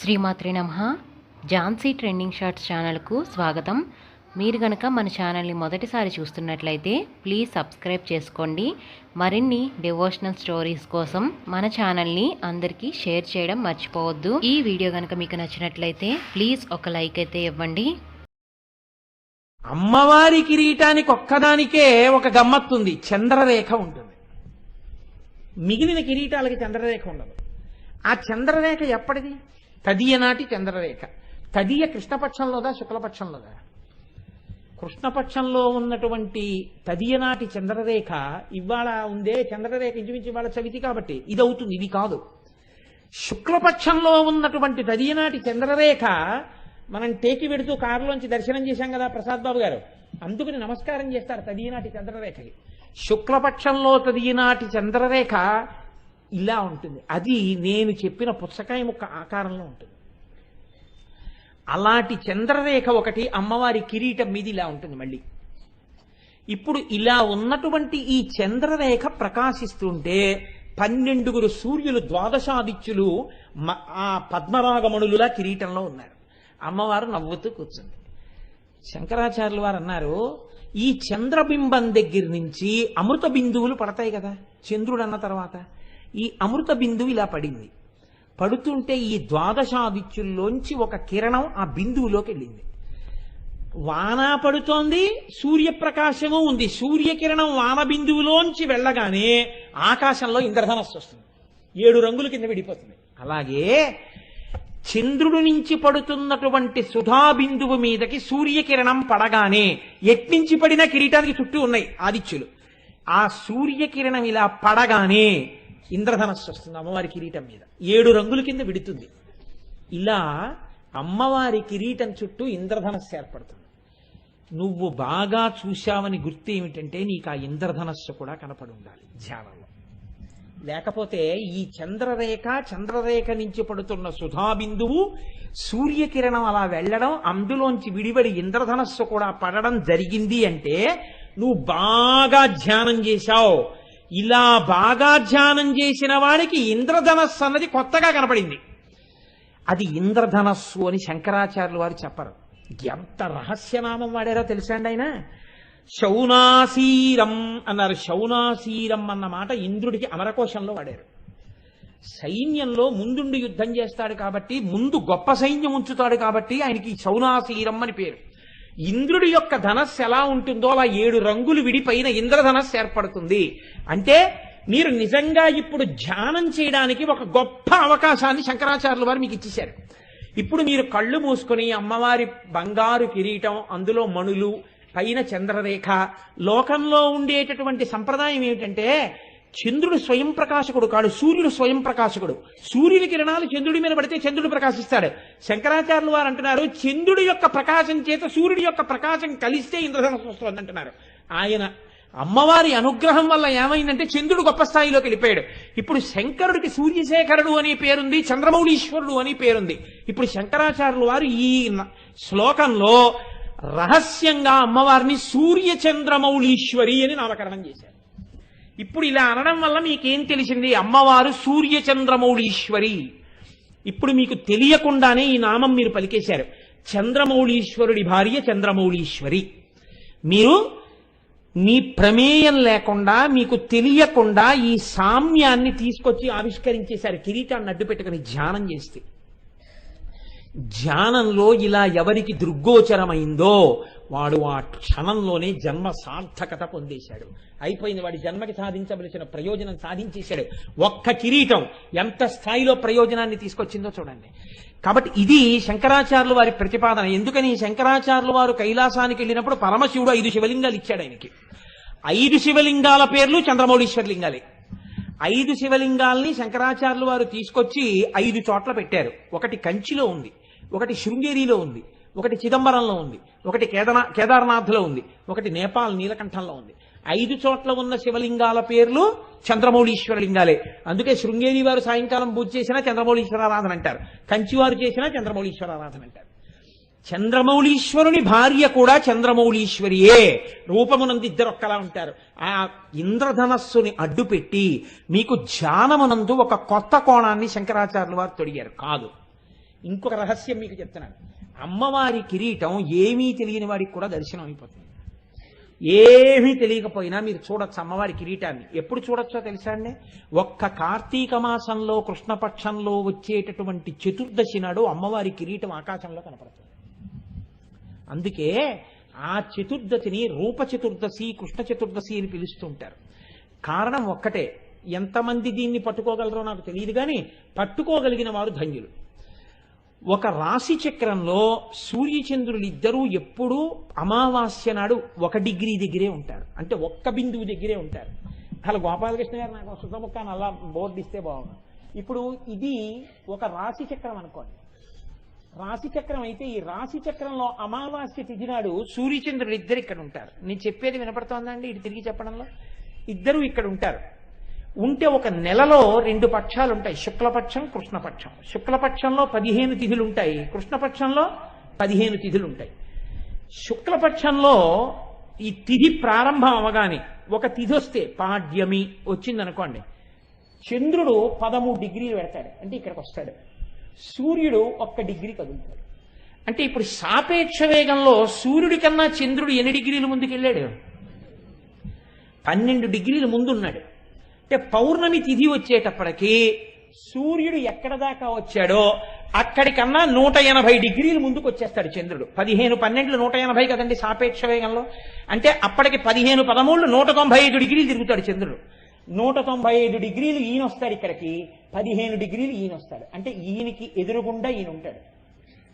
శ్రీమాత్రి నమ. Jhansi trending shorts ఛానల్కు స్వాగతం. మీరు గనక మన ఛానల్ని మొదటిసారి చూస్తున్నట్లయితే ప్లీజ్ సబ్స్క్రైబ్ చేసుకోండి. మరిన్ని డివోషనల్ స్టోరీస్ కోసం మన ఛానల్ని అందరికీ షేర్ చేయడం మర్చిపోవద్దు. ఈ వీడియో గనక మీకు నచ్చినట్లయితే ప్లీజ్ ఒక లైక్ అయితే ఇవ్వండి. అమ్మవారి కిరీటానికి ఒక్కదానికే ఒక గమ్మత్తుంది. చంద్రరేఖ ఉంటుంది. మిగిలిన కిరీటాలకి చంద్రరేఖ ఉండదు. ఆ చంద్రరేఖ ఎప్పటిది? తదియ నాటి చంద్రరేఖ. తదియ కృష్ణపక్షంలోదా శుక్లపక్షంలోదా? కృష్ణపక్షంలో ఉన్నటువంటి తదియ నాటి చంద్రరేఖ ఇవాళ ఉందే చంద్రరేఖ ఇంచుమించు ఇవాళ చవితి కాబట్టి ఇది అవుతుంది ఇది కాదు. శుక్లపక్షంలో ఉన్నటువంటి తదియనాటి చంద్రరేఖ మనం టేకి వెడుతూ కారులోంచి దర్శనం చేశాం కదా ప్రసాద్ బాబు గారు. అందుకని నమస్కారం చేస్తారు తదియనాటి చంద్రరేఖకి. శుక్లపక్షంలో తదియనాటి చంద్రరేఖ ఇలా ఉంటుంది. అది నేను చెప్పిన పుచ్చకాయ ముక్క ఆకారంలో ఉంటుంది. అలాంటి చంద్రరేఖ ఒకటి అమ్మవారి కిరీటం మీద ఇలా ఉంటుంది మళ్ళీ. ఇప్పుడు ఇలా ఉన్నటువంటి ఈ చంద్రరేఖ ప్రకాశిస్తుంటే పన్నెండుగురు సూర్యులు ద్వాదశాదిత్యులు మ- ఆ పద్మరాగమణులులా కిరీటంలో ఉన్నారు. అమ్మవారు నవ్వుతూ కూర్చుంది. శంకరాచార్యులు వారు అన్నారు ఈ చంద్రబింబం దగ్గర నుంచి అమృత బిందువులు పడతాయి కదా చంద్రుడు అన్న తర్వాత. ఈ అమృత బిందువు ఇలా పడింది. పడుతుంటే ఈ ద్వాదశాదిత్యుల్లోంచి ఒక కిరణం ఆ బిందువులోకి వెళ్ళింది. వాన పడుతోంది సూర్యప్రకాశము ఉంది. సూర్యకిరణం వాన బిందువులోంచి వెళ్ళగానే ఆకాశంలో ఇంద్రధనస్సు వస్తుంది. ఏడు రంగుల కింద విడిపోతుంది. అలాగే చంద్రుడి నుంచి పడుతున్నటువంటి సుధా బిందువు మీదకి సూర్యకిరణం పడగానే ఎట్నుంచి పడిన కిరీటానికి చుట్టూ ఉన్నాయి ఆదిత్యులు. ఆ సూర్యకిరణం ఇలా పడగానే ఇంద్రధనస్సు వస్తుంది అమ్మవారి కిరీటం మీద. ఏడు రంగుల కింద విడుతుంది. ఇలా అమ్మవారి కిరీటం చుట్టూ ఇంద్రధనస్సు ఏర్పడుతుంది. నువ్వు బాగా చూశావని గుర్తు ఏమిటంటే నీకు ఆ ఇంద్రధనస్సు కూడా కనపడి ఉండాలి ధ్యానంలో. లేకపోతే ఈ చంద్రరేఖ చంద్రరేఖ నుంచి పడుతున్న సుధాబిందువు సూర్యకిరణం అలా వెళ్ళడం అందులోంచి విడిబడి ఇంద్రధనస్సు కూడా పడడం జరిగింది అంటే నువ్వు బాగా ధ్యానం చేశావు. ఇలా బాగా ధ్యానం చేసిన వాడికి ఇంద్రధనస్సు అన్నది కొత్తగా కనపడింది. అది ఇంద్రధనస్సు అని శంకరాచార్యులు వారు చెప్పరు. ఎంత రహస్యనామం వాడారో తెలుసా అండి ఆయన? శౌనాసీరం అన్నారు. శౌనాసీరం అన్న మాట ఇంద్రుడికి అమరకోశంలో వాడారు. సైన్యంలో ముందుండి యుద్ధం చేస్తాడు కాబట్టి ముందు గొప్ప సైన్యం ఉంచుతాడు కాబట్టి ఆయనకి శౌనాసీరం అని పేరు. ఇంద్రుడి యొక్క ధనస్సు ఎలా ఉంటుందో అలా ఏడు రంగులు విడిపైన ఇంద్రధనస్సు ఏర్పడుతుంది. అంటే మీరు నిజంగా ఇప్పుడు ధ్యానం చేయడానికి ఒక గొప్ప అవకాశాన్ని శంకరాచార్యుల వారు మీకు ఇచ్చేశారు. ఇప్పుడు మీరు కళ్ళు మూసుకొని అమ్మవారి బంగారు కిరీటం అందులో మణులు పైన చంద్రరేఖ లోకంలో ఉండేటటువంటి సంప్రదాయం ఏమిటంటే చంద్రుడు స్వయం ప్రకాశకుడు కాడు సూర్యుడు స్వయం ప్రకాశకుడు. సూర్యుని కిరణాలు చంద్రుడి మీద పడితే చంద్రుడు ప్రకాశిస్తాడు. శంకరాచార్యులు వారు అంటున్నారు చంద్రుడి యొక్క ప్రకాశం చేత సూర్యుడి యొక్క ప్రకాశం కలిస్తే ఇంద్రధనస్సు వస్తుంది అంటున్నారు. ఆయన అమ్మవారి అనుగ్రహం వల్ల ఏమైందంటే చంద్రుడు గొప్ప స్థాయిలోకి వెళ్ళిపోయాడు. ఇప్పుడు శంకరుడికి సూర్యశేఖరుడు అనే పేరుంది చంద్రమౌళీశ్వరుడు అని పేరుంది. ఇప్పుడు శంకరాచార్యులు వారు ఈ శ్లోకంలో రహస్యంగా అమ్మవారిని సూర్య చంద్రమౌళీశ్వరి అని నామకరణం చేశారు. ఇప్పుడు ఇలా అనడం వల్ల మీకేం తెలిసింది? అమ్మవారు సూర్య చంద్రమౌళీశ్వరి ఇప్పుడు మీకు తెలియకుండానే ఈ నామం మీరు పలికేశారు. చంద్రమౌళీశ్వరుడి భార్య చంద్రమౌళీశ్వరి. మీరు మీ ప్రమేయం లేకుండా మీకు తెలియకుండా ఈ సామ్యాన్ని తీసుకొచ్చి ఆవిష్కరించేశారు. కిరీటాన్ని అడ్డు పెట్టుకుని ధ్యానం చేస్తే. ధ్యానంలో ఇలా ఎవరికి దృగ్గోచరమైందో వాడు ఆ క్షణంలోనే జన్మ సార్థకత పొందేశాడు. అయిపోయింది వాడి జన్మకి సాధించవలసిన ప్రయోజనం సాధించేశాడు. ఒక్క కిరీటం ఎంత స్థాయిలో ప్రయోజనాన్ని తీసుకొచ్చిందో చూడండి. కాబట్టి ఇది శంకరాచార్యులు వారి ప్రతిపాదన. ఎందుకని శంకరాచార్యులు వారు కైలాసానికి వెళ్ళినప్పుడు పరమశివుడు ఐదు శివలింగాలు ఇచ్చాడు ఆయనకి. ఐదు శివలింగాల పేర్లు చంద్రమౌళీశ్వరలింగాలే ఐదు శివలింగాల్ని శంకరాచార్యులు వారు తీసుకొచ్చి ఐదు చోట్ల పెట్టారు. ఒకటి కంచిలో ఉంది. ఒకటి శృంగేరిలో ఉంది ఒకటి చిదంబరంలో ఉంది ఒకటి కేదనా కేదార్నాథ్లో ఉంది ఒకటి నేపాల్ నీలకంఠంలో ఉంది. ఐదు చోట్ల ఉన్న శివలింగాల పేర్లు చంద్రమౌళీశ్వర లింగాలే. అందుకే శృంగేరి వారు సాయంకాలం పూజ చేసినా చంద్రమౌళీశ్వర ఆరాధన అంటారు. కంచివారు చేసినా చంద్రమౌళీశ్వర ఆరాధన అంటారు. చంద్రమౌళీశ్వరుని భార్య కూడా చంద్రమౌళీశ్వరియే. రూపమునందు ఇద్దరు ఒక్కలా ఉంటారు. ఆ ఇంద్రధనస్సుని అడ్డుపెట్టి మీకు ధ్యానమునందు ఒక కొత్త కోణాన్ని శంకరాచార్యులు వారు తొడిగారు. కాదు. ఇంకొక రహస్యం మీకు చెప్తున్నాను. అమ్మవారి కిరీటం ఏమీ తెలియని వాడికి కూడా దర్శనం అయిపోతుంది. ఏమీ తెలియకపోయినా మీరు చూడొచ్చు అమ్మవారి కిరీటాన్ని. ఎప్పుడు చూడొచ్చో తెలుసా అండి? ఒక్క కార్తీక మాసంలో కృష్ణపక్షంలో వచ్చేటటువంటి చతుర్దశి నాడు అమ్మవారి కిరీటం ఆకాశంలో కనపడుతుంది. అందుకే ఆ చతుర్దశిని రూప చతుర్దశి కృష్ణ చతుర్దశి అని పిలుస్తుంటారు. కారణం ఒక్కటే. ఎంతమంది దీన్ని పట్టుకోగలరో నాకు తెలియదు కానీ పట్టుకోగలిగిన వారు ధన్యులు. ఒక రాశి చక్రంలో సూర్యచంద్రులు ఇద్దరూ ఎప్పుడూ అమావాస్య నాడు ఒక డిగ్రీ దగ్గరే ఉంటారు. అంటే ఒక్క బిందువు దగ్గరే ఉంటారు. అలా గోపాలకృష్ణ గారు నాకు సుతముఖాన్ని అలా బోర్డు ఇస్తే బాగుంది ఇప్పుడు ఇది ఒక రాశి చక్రం అనుకోండి. రాశి చక్రం అయితే ఈ రాశి చక్రంలో అమావాస్య తిథి నాడు సూర్యచంద్రుడు ఇద్దరు ఇక్కడ ఉంటారు. నేను చెప్పేది వినపడుతోందండి ఇటు తిరిగి చెప్పడంలో? ఇద్దరు ఇక్కడ ఉంటారు. ఉంటే ఒక నెలలో రెండు పక్షాలు ఉంటాయి శుక్లపక్షం కృష్ణపక్షం. శుక్లపక్షంలో పదిహేను తిథులు ఉంటాయి కృష్ణపక్షంలో పదిహేను తిథులు ఉంటాయి శుక్లపక్షంలో ఈ తిథి ప్రారంభం అవగానే ఒక తిథి వస్తే పాడ్యమి వచ్చిందనుకోండి. చంద్రుడు పదమూడు డిగ్రీలు పెడతాడు. అంటే ఇక్కడికి వస్తాడు సూర్యుడు ఒక్క డిగ్రీ కదులుతాడు. అంటే ఇప్పుడు సాపేక్ష వేగంలో సూర్యుడి కన్నా చంద్రుడు ఎన్ని డిగ్రీలు ముందుకెళ్ళాడు? పన్నెండు డిగ్రీలు ముందున్నాడు. అంటే పౌర్ణమి తిథి వచ్చేటప్పటికి సూర్యుడు ఎక్కడ దాకా వచ్చాడో అక్కడికన్నా నూట ఎనభై డిగ్రీలు ముందుకు వచ్చేస్తాడు చంద్రుడు. పదిహేను పన్నెండులు నూట ఎనభై కదండి సాపేక్ష వేగంలో? అంటే అప్పటికి పదిహేను పదమూడు నూట తొంభై ఐదు డిగ్రీలు తిరుగుతాడు చంద్రుడు. నూట తొంభై ఐదు డిగ్రీలు ఈయన వస్తాడు ఇక్కడికి పదిహేను డిగ్రీలు ఈయన వస్తాడు. అంటే ఈయనకి ఎదురుగుండా ఈయన ఉంటాడు.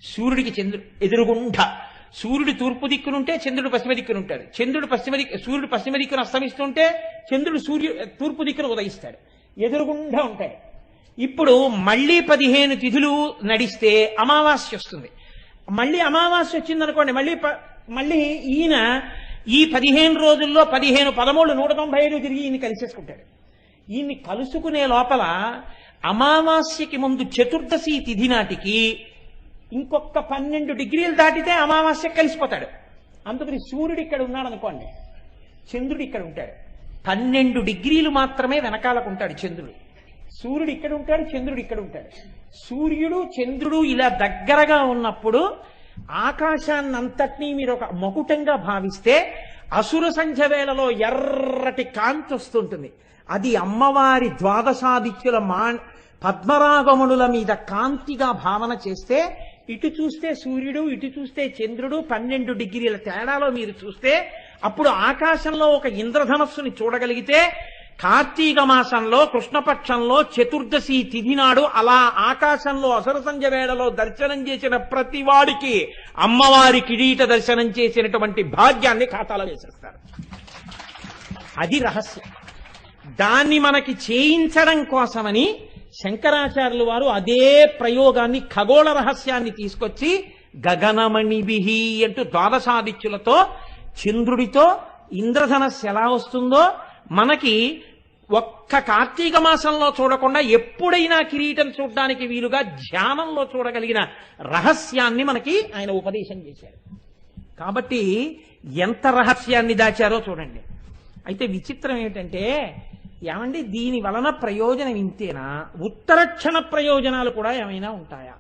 సూర్యుడికి చంద్రుడు ఎదురుగుండా. సూర్యుడు తూర్పు దిక్కునుంటే చంద్రుడు పశ్చిమ దిక్కున ఉంటాడు చంద్రుడు పశ్చిమ దిక్కు సూర్యుడు పశ్చిమ దిక్కున అస్తమిస్తుంటే చంద్రుడు సూర్యు తూర్పు దిక్కున ఉదయిస్తాడు. ఎదురుగుండా ఉంటాడు ఇప్పుడు మళ్ళీ పదిహేను తిథులు నడిస్తే అమావాస్య వస్తుంది. మళ్ళీ అమావాస్య వచ్చిందనుకోండి మళ్ళీ ప- మళ్ళీ ఈయన ఈ పదిహేను రోజుల్లో పదిహేను పదమూడు నూట తొంభై ఐదు తిరిగి ఈయన కలిసేసుకుంటాడు. ఈయన్ని కలుసుకునే లోపల అమావాస్యకి ముందు చతుర్దశి తిథి నాటికి ఇంకొక పన్నెండు డిగ్రీలు దాటితే అమావాస్య కలిసిపోతాడు. అందుకని సూర్యుడు ఇక్కడ ఉన్నాడు అనుకోండి చంద్రుడు ఇక్కడ ఉంటాడు. పన్నెండు డిగ్రీలు మాత్రమే వెనకాలకు ఉంటాడు చంద్రుడు. సూర్యుడు ఇక్కడ ఉంటాడు చంద్రుడు ఇక్కడ ఉంటాడు. సూర్యుడు చంద్రుడు ఇలా దగ్గరగా ఉన్నప్పుడు ఆకాశాన్నంతటినీ మీరు ఒక మకుటంగా భావిస్తే అసుర సంధ్య వేళలో ఎర్రటి కాంతి వస్తుంటుంది. అది అమ్మవారి ద్వాదశాదిత్యుల మా పద్మరాగమునుల మీద కాంతిగా భావన చేస్తే ఇటు చూస్తే సూర్యుడు ఇటు చూస్తే చంద్రుడు పన్నెండు డిగ్రీల తేడాలో మీరు చూస్తే అప్పుడు ఆకాశంలో ఒక ఇంద్రధనస్సుని చూడగలిగితే కార్తీక మాసంలో కృష్ణపక్షంలో చతుర్దశి తిథి నాడు అలా ఆకాశంలో అసరసంజ వేళలో దర్శనం చేసిన ప్రతి వాడికి అమ్మవారి కిరీట దర్శనం చేసినటువంటి భాగ్యాన్ని ఖాతాలో వేసేస్తారు. అది రహస్యం. దాన్ని మనకి చేయించడం కోసమని శంకరాచార్యులు వారు అదే ప్రయోగాన్ని ఖగోళ రహస్యాన్ని తీసుకొచ్చి గగనమణిభిహి అంటూ ద్వాదశాదిత్యులతో చంద్రుడితో ఇంద్రధనస్సు ఎలా వస్తుందో మనకి ఒక్క కార్తీక మాసంలో చూడకుండా ఎప్పుడైనా కిరీటం చూడడానికి వీలుగా ధ్యానంలో చూడగలిగిన రహస్యాన్ని మనకి ఆయన ఉపదేశం చేశారు. కాబట్టి ఎంత రహస్యాన్ని దాచారో చూడండి. అయితే విచిత్రం ఏమిటంటే ఏమండి? దీని వలన ప్రయోజనం ఇంతేనా? ఉత్తరక్షణ ప్రయోజనాలు కూడా ఏమైనా ఉంటాయా?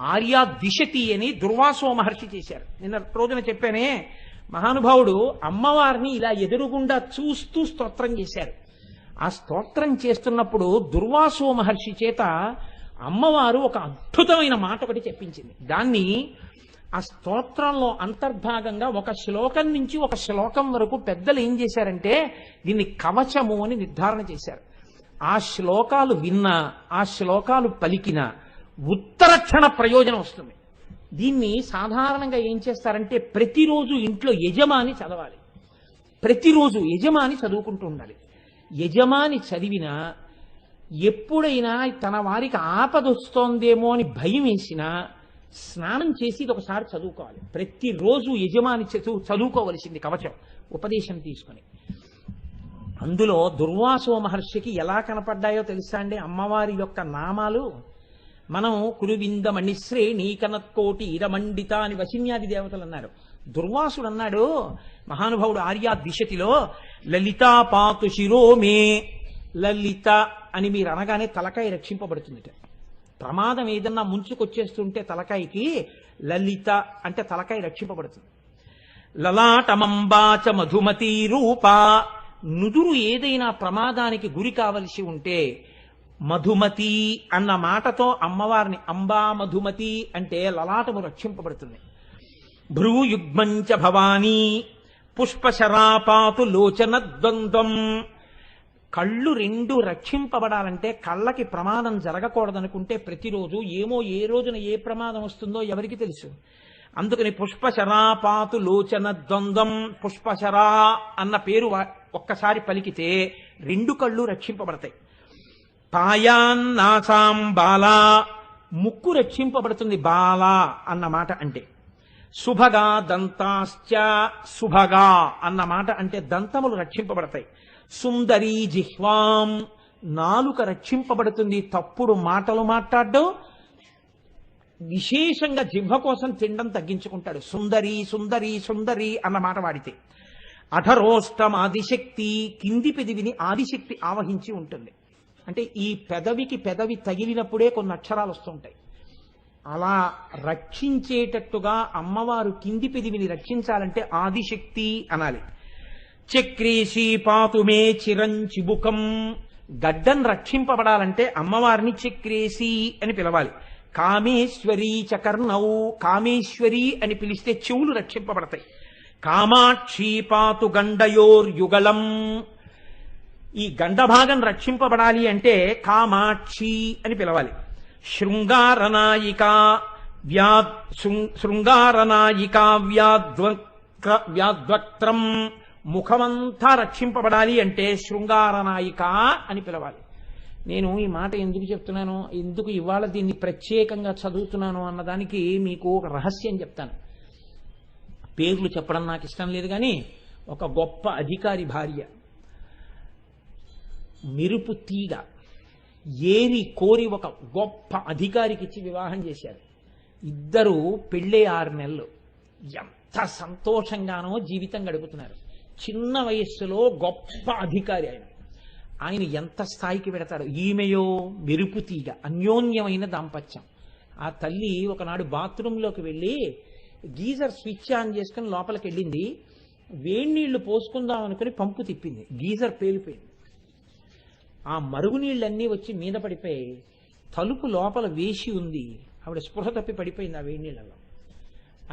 ఆర్యా దిశతి అని దుర్వాసో మహర్షి చేశారు. నిన్న రోజున చెప్పానే మహానుభావుడు అమ్మవారిని ఇలా ఎదురుగుండా చూస్తూ స్తోత్రం చేశారు. ఆ స్తోత్రం చేస్తున్నప్పుడు దుర్వాసో మహర్షి చేత అమ్మవారు ఒక అద్భుతమైన మాట ఒకటి చెప్పించింది. దాన్ని ఆ స్తోత్రంలో అంతర్భాగంగా ఒక శ్లోకం నుంచి ఒక శ్లోకం వరకు పెద్దలు ఏం చేశారంటే దీన్ని కవచము అని నిర్ధారణ చేశారు. ఆ శ్లోకాలు విన్నా ఆ శ్లోకాలు పలికిన ఉత్తరక్షణ ప్రయోజనం వస్తుంది. దీన్ని సాధారణంగా ఏం చేస్తారంటే ప్రతిరోజు ఇంట్లో యజమాని చదవాలి. ప్రతిరోజు యజమాని చదువుకుంటూ ఉండాలి. యజమాని చదివినా ఎప్పుడైనా తన వారికి ఆపదొస్తోందేమో అని భయం వేసినా స్నానం చేసి ఇది ఒకసారి చదువుకోవాలి. ప్రతిరోజు యజమాని చదువు చదువుకోవలసింది కవచం ఉపదేశం తీసుకొని. అందులో దుర్వాసో మహర్షికి ఎలా కనపడ్డాయో తెలుసా అండి? అమ్మవారి యొక్క నామాలు మనం కురువింద మణిశ్రేణి కనత్కోటి ఇరమండిత అని వశిన్యాది దేవతలు అన్నారు. దుర్వాసుడు అన్నాడు మహానుభావుడు ఆర్యా దిశతిలో లలితా పాతు శిరోమే లలిత అని మీరు అనగానే తలకాయ రక్షింపబడుతుందిట. ప్రమాదం ఏదన్నా ముంచుకొచ్చేస్తుంటే తలకాయకి లలిత అంటే తలకాయ రక్షింపబడుతుంది. లలాటమంబాచ మధుమతి రూప. నుదురు ఏదైనా ప్రమాదానికి గురి కావలసి ఉంటే మధుమతి అన్న మాటతో అమ్మవారిని అంబా మధుమతి అంటే లలాటము రక్షింపబడుతుంది. భ్రూయుగ్మంచ భవానీ. పుష్పశరాపాతు లోచన ద్వంద్వం. కళ్ళు రెండు రక్షింపబడాలంటే కళ్ళకి ప్రమాదం జరగకూడదనుకుంటే ప్రతిరోజు ఏమో ఏ రోజున ఏ ప్రమాదం వస్తుందో ఎవరికి తెలుసు. అందుకని పుష్పశరాపాతు లోచన ద్వంద్వం పుష్పశరా అన్న పేరు ఒక్కసారి పలికితే రెండు కళ్ళు రక్షింపబడతాయి. పాయాన్నాసాం బాలా ముక్కు రక్షింపబడుతుంది బాలా అన్న మాట అంటే. శుభగా దంతాశ్చ శుభగా అన్న మాట అంటే దంతములు రక్షింపబడతాయి. సుందరీ జిహ్వాం. నాలుక రక్షింపబడుతుంది. తప్పుడు మాటలు మాట్లాడడం. విశేషంగా జిహ్వ కోసం తినడం తగ్గించుకుంటాడు. సుందరి సుందరి సుందరి అన్న మాట వాడితే. అధరోష్టం ఆదిశక్తి కింది పెదివిని ఆదిశక్తి ఆవహించి ఉంటుంది. అంటే ఈ పెదవికి పెదవి తగిలినప్పుడే కొన్ని అక్షరాలు వస్తుంటాయి. అలా రక్షించేటట్టుగా అమ్మవారు కింది పెదివిని రక్షించాలంటే ఆదిశక్తి అనాలి. చక్రేశీ పాతుమే చిరంచిబుకం గడ్డం రక్షింపబడాలంటే అమ్మవారిని చక్రేసి అని పిలవాలి. కామేశ్వరీ చకర్ణౌ కామేశ్వరి అని పిలిస్తే చెవులు రక్షింపబడతాయి. కామాక్షి పాతు గండయోర్యుగలం ఈ గండభాగం రక్షింపబడాలి అంటే కామాక్షి అని పిలవాలి. శృంగారనాయిక వ్యా శృం- శృంగారనాయిక వ్యాద్వక్ర. వ్యాద్వక్త్రం ముఖమంతా రక్షింపబడాలి అంటే శృంగారనాయిక అని పిలవాలి. నేను ఈ మాట ఎందుకు చెప్తున్నాను ఎందుకు ఇవాళ దీన్ని ప్రత్యేకంగా చదువుతున్నాను అన్నదానికి మీకు ఒక రహస్యం చెప్తాను. పేర్లు చెప్పడం నాకు ఇష్టం లేదు కానీ ఒక గొప్ప అధికారి భార్య మెరుపు తీగ ఏరి కోరి ఒక గొప్ప అధికారికి ఇచ్చి వివాహం చేశారు. ఇద్దరు పెళ్ళే ఆరు నెలలు. ఎంత సంతోషంగానో జీవితం గడుపుతున్నారు. చిన్న వయస్సులో గొప్ప అధికారి ఆయన. ఆయన ఎంత స్థాయికి పెడతాడు ఈమెయో మెరుపు తీగ అన్యోన్యమైన దాంపత్యం. ఆ తల్లి ఒకనాడు బాత్రూంలోకి వెళ్ళి గీజర్ స్విచ్ ఆన్ చేసుకుని లోపలికి వెళ్ళింది. వేడి నీళ్ళు పోసుకుందాం అనుకుని పంపు తిప్పింది. గీజర్ పేలిపోయింది. ఆ మరుగునీళ్ళన్నీ వచ్చి మీద పడిపోయి తలుపు లోపల వేసి ఉంది. ఆవిడ స్పృహ తప్పి పడిపోయింది ఆ వేడి నీళ్ళలో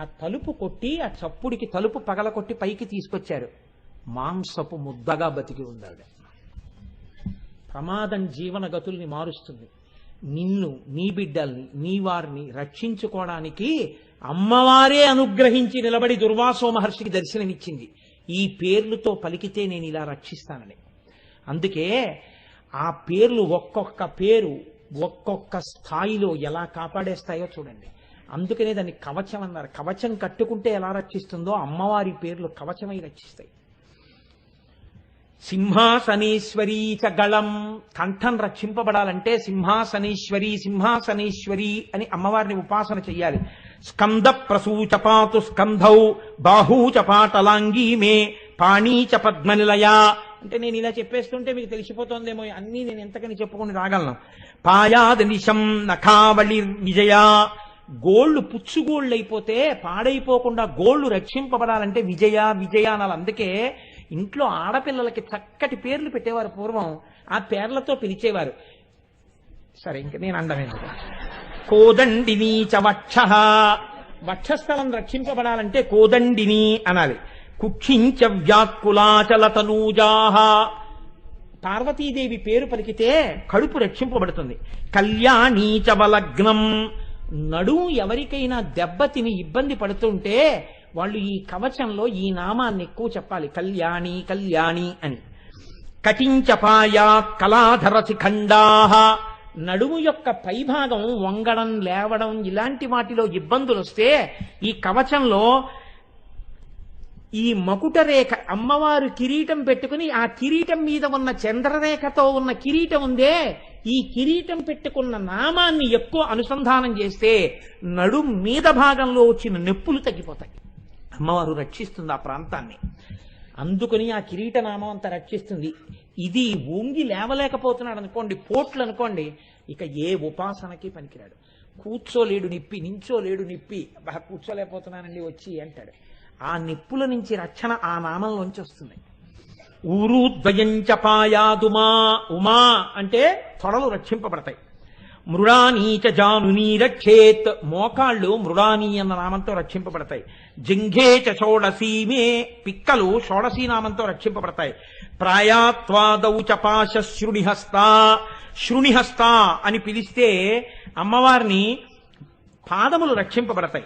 ఆ తలుపు కొట్టి ఆ చప్పుడికి తలుపు పగల కొట్టి పైకి తీసుకొచ్చారు. మాంసపు ముద్దగా బతికి ఉంది ప్రమాదం జీవన గతుల్ని మారుస్తుంది. నిన్ను నీ బిడ్డల్ని నీ వారిని రక్షించుకోవడానికి అమ్మవారే అనుగ్రహించి నిలబడి దుర్వాసో మహర్షికి దర్శనమిచ్చింది. ఈ పేర్లతో పలికితే నేను ఇలా రక్షిస్తానని. అందుకే ఆ పేర్లు ఒక్కొక్క పేరు ఒక్కొక్క స్థాయిలో ఎలా కాపాడేస్తాయో చూడండి. అందుకనే దాన్ని కవచం అన్నారు. కవచం కట్టుకుంటే ఎలా రక్షిస్తుందో అమ్మవారి పేర్లు కవచమై రక్షిస్తాయి. సింహాసనేశ్వరీ చ గళం. కంఠం రక్షింపబడాలంటే సింహాసనేశ్వరి సింహాసనేశ్వరి అని అమ్మవారిని ఉపాసన చెయ్యాలి. స్కంద ప్రసూచపాతు స్కంధౌ బాహూచ పాటలాంగీ మే పాణీచ పద్మనిలయ. అంటే నేను ఇలా చెప్పేస్తుంటే మీకు తెలిసిపోతోందేమో అన్నీ నేను ఎంతకని చెప్పుకుని రాగలను. పాయాద నిశం నఖావళి విజయ. గోళ్ళు పుచ్చుగోళ్ళు అయిపోతే పాడైపోకుండా గోళ్ళు రక్షింపబడాలంటే విజయ విజయ అనాలి. అందుకే ఇంట్లో ఆడపిల్లలకి చక్కటి పేర్లు పెట్టేవారు పూర్వం ఆ పేర్లతో పిలిచేవారు. సరే ఇంక నేను అండమేందుకు కోదండిని చవక్ష. వక్షస్థలం రక్షింపబడాలంటే కోదండిని అనాలి. కుక్షించ వ్యాకులాచల తనూజాహ పార్వతీదేవి పేరు పలికితే కడుపు రక్షింపబడుతుంది. కళ్యాణీ చ నడుము ఎవరికైనా దెబ్బతిని ఇబ్బంది పడుతుంటే వాళ్ళు ఈ కవచంలో ఈ నామాన్ని ఎక్కువ చెప్పాలి. కళ్యాణి కళ్యాణి అని. కటించపాయ కళాధర ఖండాహ నడుము యొక్క పైభాగం వంగడం లేవడం ఇలాంటి వాటిలో ఇబ్బందులు వస్తే ఈ కవచంలో ఈ మకుట రేఖ అమ్మవారు కిరీటం పెట్టుకుని ఆ కిరీటం మీద ఉన్న చంద్రరేఖతో ఉన్న కిరీటం ఉందే. ఈ కిరీటం పెట్టుకున్న నామాన్ని ఎక్కువ అనుసంధానం చేస్తే నడుం మీద భాగంలో వచ్చిన నొప్పులు తగ్గిపోతాయి. అమ్మవారు రక్షిస్తుంది ఆ ప్రాంతాన్ని. అందుకని ఆ కిరీట నామం అంతా రక్షిస్తుంది. ఇది ఒంగి లేవలేకపోతున్నాడు అనుకోండి పోట్లు అనుకోండి ఇక ఏ ఉపాసనకి పనికిరాడు. కూర్చోలేడు నిప్పి నించోలేడు నిప్పి బాగా కూర్చోలేకపోతున్నానండి వచ్చి అంటాడు. ఆ నిప్పుల నుంచి రక్షణ ఆ నామంలోంచి వస్తుంది. ఊరు ద్వయంచపాయాదుమా ఉమా అంటే తొడలు రక్షింపబడతాయి. మృడానీచ జానునీ రక్షేత్. మోకాళ్ళు మృడానీ అన్న నామంతో రక్షింపబడతాయి. జింఘేచ షోడసీమే పిక్కలు షోడసీ నామంతో రక్షింపబడతాయి. ప్రాయాత్వాదౌ చ శృణిహస్త. శృణిహస్త అని పిలిస్తే అమ్మవారిని పాదములు రక్షింపబడతాయి.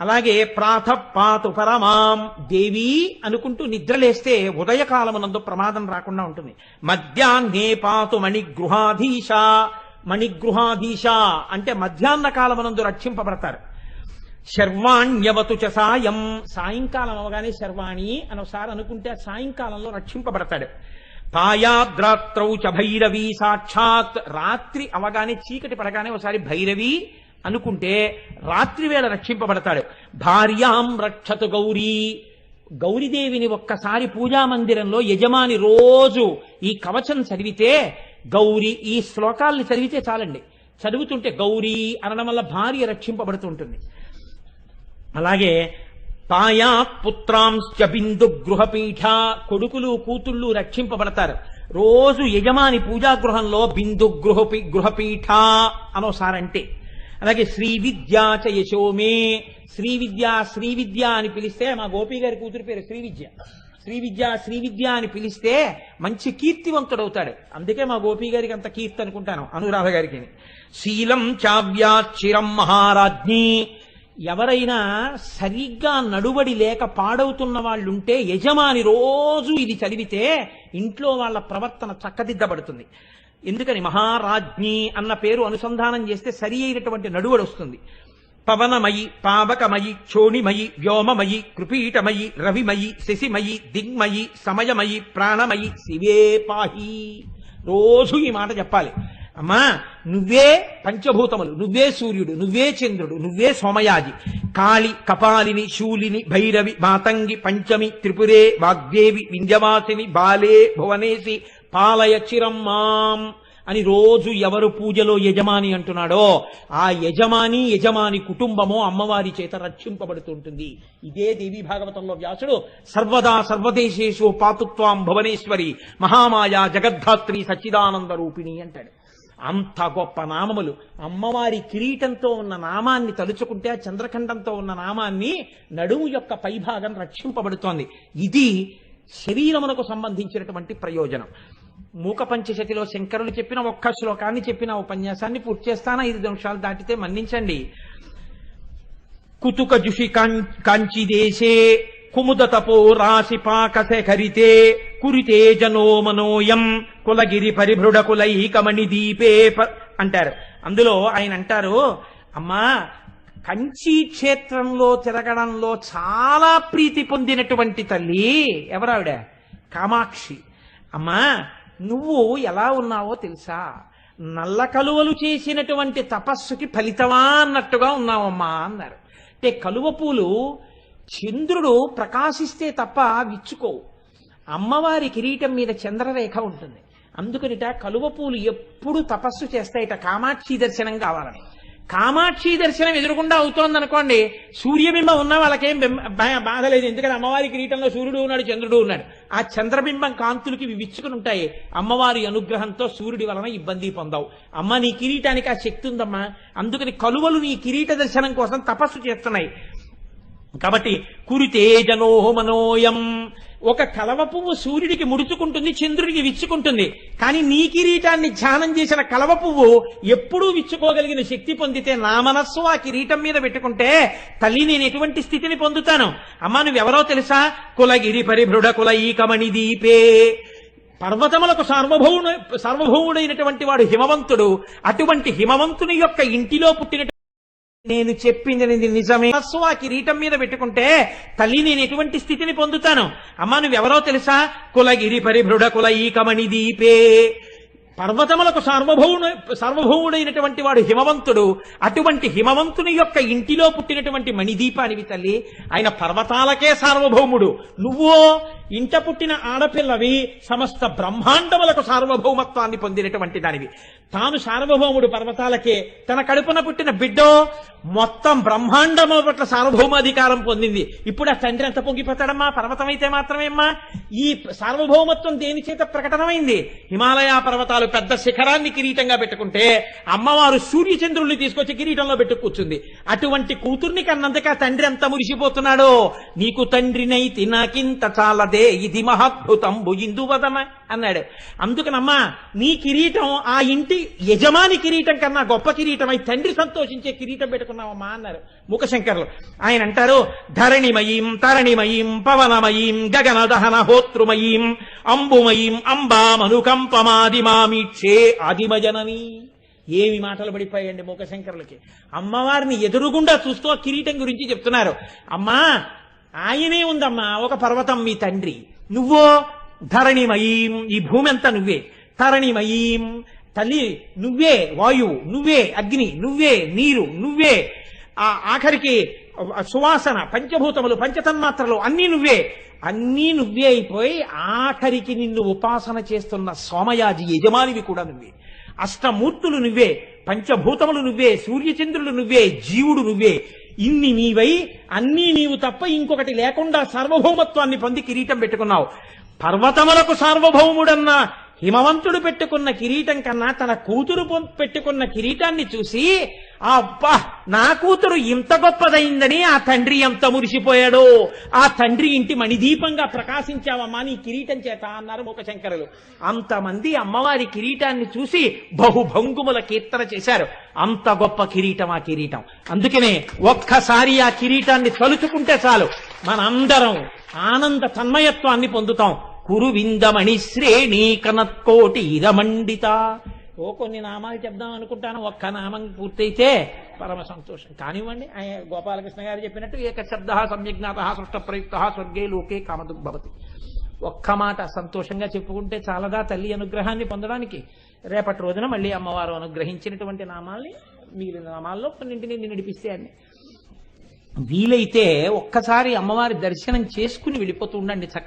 అలాగే ప్రాత పాతు పరమాం దేవి అనుకుంటూ నిద్రలేస్తే ఉదయకాలమునందు ప్రమాదం రాకుండా ఉంటుంది. మధ్యాహ్నే పాతు మణిగృహాధీశ. మణిగృహాధీశ అంటే మధ్యాహ్న కాలమునందు రక్షింపబడతారు. శర్వాణ్యవతు చ సాయం. సాయంకాలం అవగానే శర్వాణి అని ఒకసారి అనుకుంటే సాయంకాలంలో రక్షింపబడతాడు. పాయాద్రాత్రౌ చ భైరవి సాక్షాత్. రాత్రి అవగానే చీకటి పడగానే ఒకసారి భైరవి అనుకుంటే రాత్రి వేళ రక్షింపబడతాడు. భార్యాం రక్షతు గౌరీ. గౌరీదేవిని ఒక్కసారి పూజా మందిరంలో యజమాని రోజు ఈ కవచం చదివితే గౌరీ ఈ శ్లోకాల్ని చదివితే చాలండి. చదువుతుంటే గౌరీ అనడం వల్ల భార్య రక్షింపబడుతుంటుంది. అలాగే తాయా పుత్రాంశ్చ బిందు గృహపీఠ కొడుకులు కూతుళ్ళు రక్షింపబడతారు. రోజు యజమాని పూజా గృహంలో బిందు గృహపీ గృహపీఠ అనోసారంటే అలాగే శ్రీ విద్యా చ యశోమే. శ్రీ విద్య శ్రీ విద్య అని పిలిస్తే మా గోపి గారి కూతురు పేరు శ్రీ విద్య. శ్రీ విద్య శ్రీ విద్య అని పిలిస్తే మంచి కీర్తివంతుడవుతాడు. అందుకే మా గోపి గారికి అంత కీర్తి అనుకుంటాను అనురాధ గారికి. శీలం చావ్యాచిరం మహారాజ్ఞి. ఎవరైనా సరిగ్గా నడుబడి లేక పాడవుతున్న వాళ్ళుంటే యజమాని రోజు ఇది చదివితే ఇంట్లో వాళ్ళ ప్రవర్తన చక్కదిద్దబడుతుంది. ఎందుకని మహారాజ్ఞి అన్న పేరు అనుసంధానం చేస్తే సరి అయినటువంటి నడువడు వస్తుంది పవనమయి పావకమయి క్షోణిమయి వ్యోమమయి కృపీటమయి రవిమయి శశిమయి దిగ్మయి సమయమయి ప్రాణమయి శివే పాహి. రోజు ఈ మాట చెప్పాలి. అమ్మా నువ్వే పంచభూతములు నువ్వే సూర్యుడు నువ్వే చంద్రుడు నువ్వే సోమయాజి. కాళి కపాలిని శూలిని భైరవి మాతంగి పంచమి త్రిపురే వాగ్దేవి వింధ్యవాసిని బాలే భువనేసి పాలయ చిరమ్మాం అని రోజు ఎవరు పూజలో యజమాని అంటున్నాడో ఆ యజమాని యజమాని కుటుంబము అమ్మవారి చేత రక్షింపబడుతుంటుంది. ఇదే దేవి భాగవతంలో వ్యాసుడు సర్వదా సర్వదేశేషు పాతుత్వాం భువనేశ్వరి మహామాయా జగద్ధాత్రి సచ్చిదానంద రూపిణి అంటాడు. అంత గొప్ప నామములు. అమ్మవారి కిరీటంతో ఉన్న నామాన్ని తలుచుకుంటే ఆ చంద్రఖండంతో ఉన్న నామాన్ని నడుము యొక్క పైభాగం రక్షింపబడుతోంది. ఇది శరీరమునకు సంబంధించినటువంటి ప్రయోజనం. మూక పంచశతిలో శంకరులు చెప్పిన ఒక్క శ్లోకాన్ని చెప్పిన ఉపన్యాసాన్ని పూర్తి చేస్తానా? ఐదు నిమిషాలు దాటితే మన్నించండి. కుతుక జుషి కాంచి దేశే కుముద తపో రాశి పాకశేఖరితే కురితే జనో మనోయం కులగిరి పరిభృడ కులైకమణి దీపే అంటారు. అందులో ఆయన అంటారు అమ్మా కంచి క్షేత్రంలో తిరగడంలో చాలా ప్రీతి పొందినటువంటి తల్లి ఎవరావిడ? కామాక్షి. అమ్మా నువ్వు ఎలా ఉన్నావో తెలుసా? నల్ల కలువలు చేసినటువంటి తపస్సుకి ఫలితమా అన్నట్టుగా ఉన్నావమ్మా అన్నారు. అంటే కలువ పూలు చంద్రుడు ప్రకాశిస్తే తప్ప విచ్చుకోవు. అమ్మవారి కిరీటం మీద చంద్రరేఖ ఉంటుంది. అందుకనిట కలువ పూలు ఎప్పుడు తపస్సు చేస్తాయిట కామాక్షి దర్శనం కావాలని. కామాక్షి దర్శనం ఎదురుకుండా అవుతోందనుకోండి సూర్యబింబం ఉన్న వాళ్ళకేం బింబ- బాధ లేదు. ఎందుకంటే అమ్మవారి కిరీటంలో సూర్యుడు ఉన్నాడు చంద్రుడు ఉన్నాడు. ఆ చంద్రబింబం కాంతులకి ఇవి విచ్చుకుని ఉంటాయి. అమ్మవారి అనుగ్రహంతో సూర్యుడి వలన ఇబ్బంది పొందావు. అమ్మ నీ కిరీటానికి ఆ శక్తి ఉందమ్మా. అందుకని కలువలు నీ కిరీట దర్శనం కోసం తపస్సు చేస్తున్నాయి. కాబట్టి కురితే మనోయం. ఒక కలవ పువ్వు సూర్యుడికి ముడుచుకుంటుంది చంద్రుడికి విచ్చుకుంటుంది. కానీ నీ కిరీటాన్ని ధ్యానం చేసిన కలవ పువ్వు ఎప్పుడూ విచ్చుకోగలిగిన శక్తి పొందితే నా మనస్సు ఆ కిరీటం మీద పెట్టుకుంటే తల్లి నేను ఎటువంటి స్థితిని పొందుతాను? అమ్మా నువ్వెవరో తెలుసా? కులగిరి పరిభృడ కుల ఈకమణి దీపే. పర్వతములకు సార్వభౌముడు సార్వభౌముడైనటువంటి వాడు హిమవంతుడు. అటువంటి హిమవంతుని యొక్క ఇంటిలో పుట్టిన నేను చెప్పింది నిజమే. మనస్సు ఆ కిరీటం మీద పెట్టుకుంటే తల్లి నేను ఎటువంటి స్థితిని పొందుతాను? అమ్మా నువ్వెవరో తెలుసా? కులగిరి పరిభృడ కుల ఈకమణి దీపే. పర్వతములకు సార్వభౌముడు సార్వభౌముడైనటువంటి వాడు హిమవంతుడు. అటువంటి హిమవంతుని యొక్క ఇంటిలో పుట్టినటువంటి మణిదీపానివి తల్లి ఆయన పర్వతాలకే సార్వభౌముడు. నువ్వో ఇంట పుట్టిన ఆడపిల్లవి సమస్త బ్రహ్మాండములకు సార్వభౌమత్వాన్ని పొందినటువంటి దానివి. తాను సార్వభౌముడు పర్వతాలకే తన కడుపున పుట్టిన బిడ్డో మొత్తం బ్రహ్మాండము పట్ల సార్వభౌమాధికారం పొందింది. ఇప్పుడు ఆ తండ్రి ఎంత పొంగిపోతాడమ్మా? పర్వతం అయితే మాత్రమేమ్మా? ఈ సార్వభౌమత్వం దేని చేత ప్రకటనమైంది? హిమాలయ పర్వతాలు పెద్ద శిఖరాన్ని కిరీటంగా పెట్టుకుంటే అమ్మవారు సూర్యచంద్రుల్ని తీసుకొచ్చి కిరీటంలో పెట్టు కూర్చుంది. అటువంటి కూతుర్ని కన్నందుక తండ్రి ఎంత మురిసిపోతున్నాడో. నీకు తండ్రినైతి నాకింత చాలదే. ఇది మహాద్భుతంబు ఇందువదన అన్నాడు. అందుకనమ్మా నీ కిరీటం ఆ ఇంటి యజమాని కిరీటం కన్నా గొప్ప కిరీటం. అయి తండ్రి సంతోషించే కిరీటం పెట్టుకున్నావమ్మా అన్నారు ముఖశంకర్లు. ఆయన అంటారు ధరణిమయీం తరణిమయీం పవనమయీం గగన దహన హోత్రుమయీం అంబుమయీం అంబామనుకంపమాదిమామీక్షే ఆదిమజనని. ఏమి మాటలు పడిపోయాయండి ముఖశంకరులకి. అమ్మవారిని ఎదురుగుండా చూస్తూ ఆ కిరీటం గురించి చెప్తున్నారు. అమ్మా ఆయనే ఉందమ్మా ఒక పర్వతం మీ తండ్రి. నువ్వో ధరణిమయీం ఈ భూమి అంతా నువ్వే. ధరణిమయీం తల్లి నువ్వే వాయువు నువ్వే అగ్ని నువ్వే నీరు నువ్వే ఆ ఆఖరికి సువాసన పంచభూతములు పంచతన్మాత్రలు అన్నీ నువ్వే. అన్నీ నువ్వే అయిపోయి ఆఖరికి నిన్ను ఉపాసన చేస్తున్న సోమయాజి యజమానివి కూడా నువ్వే. అష్టమూర్తులు నువ్వే పంచభూతములు నువ్వే సూర్యచంద్రులు నువ్వే జీవుడు నువ్వే. ఇన్ని నీవై అన్నీ నీవు తప్ప ఇంకొకటి లేకుండా సార్వభౌమత్వాన్ని పొంది కిరీటం పెట్టుకున్నావు. పర్వతములకు సార్వభౌముడన్న హిమవంతుడు పెట్టుకున్న కిరీటం కన్నా తన కూతురు పొం- పెట్టుకున్న కిరీటాన్ని చూసి అబ్బా నా కూతురు ఇంత గొప్పదైందని ఆ తండ్రి ఎంత మురిసిపోయాడో. ఆ తండ్రి ఇంటి మణిదీపంగా ప్రకాశించావమ్మా నీ కిరీటం చేత అన్నారు మూకశంకరులు అంతమంది అమ్మవారి కిరీటాన్ని చూసి బహుభంగుముల కీర్తన చేశారు. అంత గొప్ప కిరీటం ఆ కిరీటం. అందుకనే ఒక్కసారి ఆ కిరీటాన్ని తలుచుకుంటే చాలు. మనందరం ఆనంద తన్మయత్వాన్ని పొందుతాం. కురువిందమణి శ్రేణి కనత్కోటి ఇరమండిత ఓ కొన్ని నామాలు చెప్దాం అనుకుంటాను. ఒక్క నామం పూర్తయితే పరమ సంతోషం. కానివ్వండి ఆయన గోపాలకృష్ణ గారు చెప్పినట్టు ఏక శబ్ద సమ్యజ్ఞాత సృష్ట ప్రయుక్త స్వర్గే లోకే కామదుగ్భవతి ఒక్క మాట సంతోషంగా చెప్పుకుంటే చాలదా తల్లి అనుగ్రహాన్ని పొందడానికి? రేపటి రోజున మళ్ళీ అమ్మవారు అనుగ్రహించినటువంటి నామాల్ని మిగిలిన నామాల్లో కొన్నింటిని నడిపిస్తే అన్ని వీలైతే ఒక్కసారి అమ్మవారి దర్శనం చేసుకుని వెళ్ళిపోతూ ఉండండి చక్క